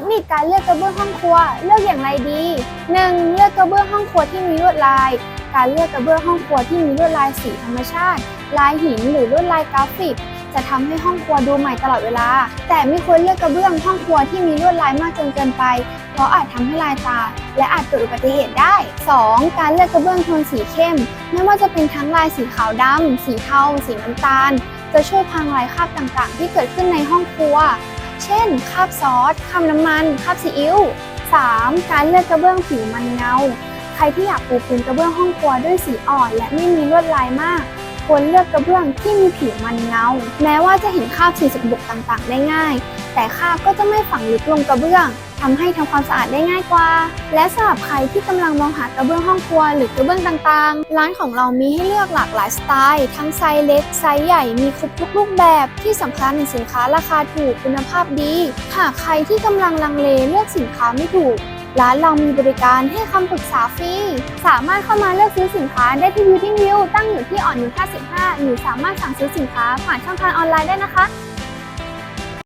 คนิคการเลือกกระเบื้องห้องครัว เลือกอย่างไรดี 1. เลือกกระเบื้องห้องครัวที่มีลวดลาย การเลือกกระเบื้องห้องครัวที่มีลวดลายสีธรรมชาติ ลายหินหรือลวดลายกราฟิก จะทำให้ห้องครัวดูใหม่ตลอดเวลา แต่ไม่ควรเลือกกระเบื้องห้องครัวที่มีลวดลายมากจนเกินไป เพราะอาจทำให้ลายตา และอาจเกิดอุบัติเหตุได้ 2. การเลือกกระเบื้องโทนสีเข้ม ไม่ว่าจะเป็นทั้งลายสีขาวดำสีเทา สีน้ำตาล จะช่วยพรางลายคราบต่างๆ ที่เกิดขึ้นในห้องครัว เช่น คราบซอส คราบน้ำมัน คราบซีอิ๊ว 3. การเลือกกระเบื้องผิวมันเงา ใครที่อยากปูพื้นกระเบื้องห้องครัวด้วยสีอ่อน และไม่มีลวดลายมาก ควรเลือกกระเบื้องที่มีผิวมันเงา แม้ว่าจะเห็นคราบสีสกปรกต่างๆ ได้ง่าย แต่คราบก็จะไม่ฝังลึกลงกระเบื้อง ทำให้ทำความสะอาดได้ง่ายกว่า และสำหรับใครที่กำลังมองหากระเบื้องห้องครัวหรือกระเบื้องต่างๆ ร้านของเรามีให้เลือกหลากหลายสไตล์ ทั้งไซส์เล็กไซส์ใหญ่มีครบทุกรูปแบบที่สำคัญสินค้าราคาถูกคุณภาพดี หากใครที่กำลังลังเลเลือกสินค้าไม่ถูกร้านเรามีบริการให้คำปรึกษาฟรี สามารถเข้ามาเลือกซื้อสินค้าได้ที่ Beauty View ตั้งอยู่ที่อ่อนนุช55หรือสามารถสั่งซื้อสินค้าผ่านช่องทางออนไลน์ได้นะคะ